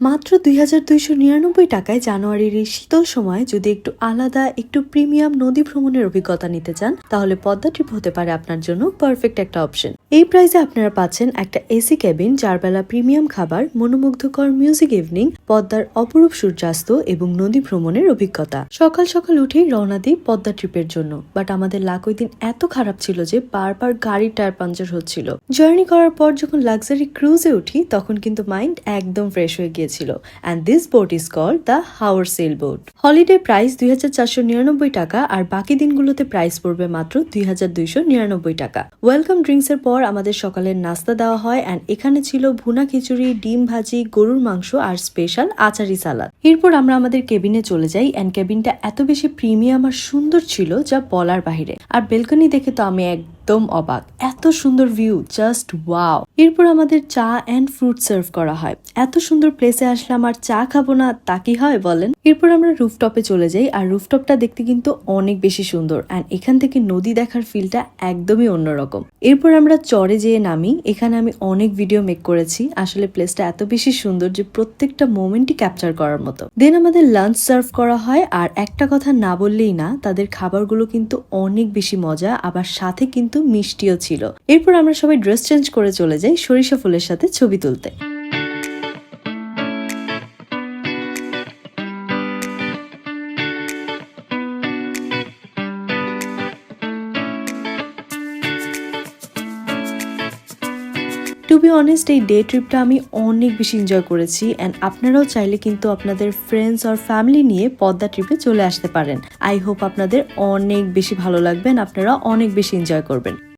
মাত্র দুই হাজার দুইশো নিরানব্বই টাকায় জানুয়ারির এই শীতল সময় যদি একটু আলাদা, একটু প্রিমিয়াম নদী ভ্রমণের অভিজ্ঞতা নিতে চান, তাহলে পদ্মা ট্রিপ হতে পারে আপনার জন্য পারফেক্ট একটা অপশন এই প্রাইসে আপনারা পাচ্ছেন একটা এসি কেবিন যার বেলা প্রিমিয়াম খাবার, মনোমুগ্ধকর মিউজিক ইভিনিং পদ্মার অপরূপ সূর্যাস্ত এবং নদী ভ্রমণের অভিজ্ঞতা। সকাল সকাল উঠেই রওনা দিই পদ্মা ট্রিপের জন্য। বাট আমাদের লাক ওই দিন এত খারাপ ছিল যে বারবার গাড়ির টায়ার পাঞ্চার হচ্ছিল। জার্নি করার পর যখন লাক্সারি ক্রুজে উঠি, তখন কিন্তু মাইন্ড একদম ফ্রেশ হয়ে গিয়েছিল। And this boat is call the হাওয়ার সেল বোট হলিডে প্রাইস দুই টাকা আর বাকি দিনগুলোতে প্রাইস পড়বে মাত্র দুই টাকা। ওয়েলকাম ড্রিঙ্কস এর পর আমাদের সকালের নাস্তা দেওয়া হয়। অ্যান্ড এখানে ছিল ভুনা খিচুড়ি, ডিম ভাজি, গরুর মাংস আর স্পেশাল আচারি সালাদ। এরপর আমরা আমাদের কেবিনে চলে যাই। অ্যান্ড কেবিনটা এত বেশি প্রিমিয়াম আর সুন্দর ছিল যা বলার বাহিরে। আর বেলকনি দেখে তো আমি একদম অবাক। এত সুন্দর ভিউ জাস্ট ওয়াও এরপর আমাদের চা অ্যান্ড ফ্রুট সার্ভ করা হয়। এত সুন্দর প্লেসে আসলাম, আর চা খাব না, তা কি হয় বলেন? এরপর আমরা রুফটপে চলে যাই, আর রুফটপটা দেখতে কিন্তু অনেক বেশি সুন্দর। অ্যান্ড এখান থেকে নদী দেখার ফিলটা একদমই অন্যরকম। এরপর আমরা চরে যেয়ে নামি, এখানে আমি অনেক ভিডিও মেক করেছি। আসলে প্লেসটা এত বেশি সুন্দর যে প্রত্যেকটা মোমেন্টই ক্যাপচার করার মতো। দেন আমাদের লাঞ্চ সার্ভ করা হয়, আর একটা কথা না বললেই না, তাদের খাবারগুলো কিন্তু অনেক বেশি মজা, আবার সাথে কিন্তু মিষ্টিও ছিল। এরপর আমরা সবাই ড্রেস চেঞ্জ করে চলে যাই সরিষা ফুলের সাথে ছবি তুলতে। টু বি অনেস্ট এই ডে ট্রিপটা আমি অনেক বেশি এনজয় করেছি অ্যান্ড আপনারাও চাইলে কিন্তু আপনাদের ফ্রেন্ডস আর ফ্যামিলি নিয়ে পদ্মা ট্রিপে চলে আসতে পারেন। আই হোপ আপনাদের অনেক বেশি ভালো লাগবেন আপনারা অনেক বেশি এনজয় করবেন।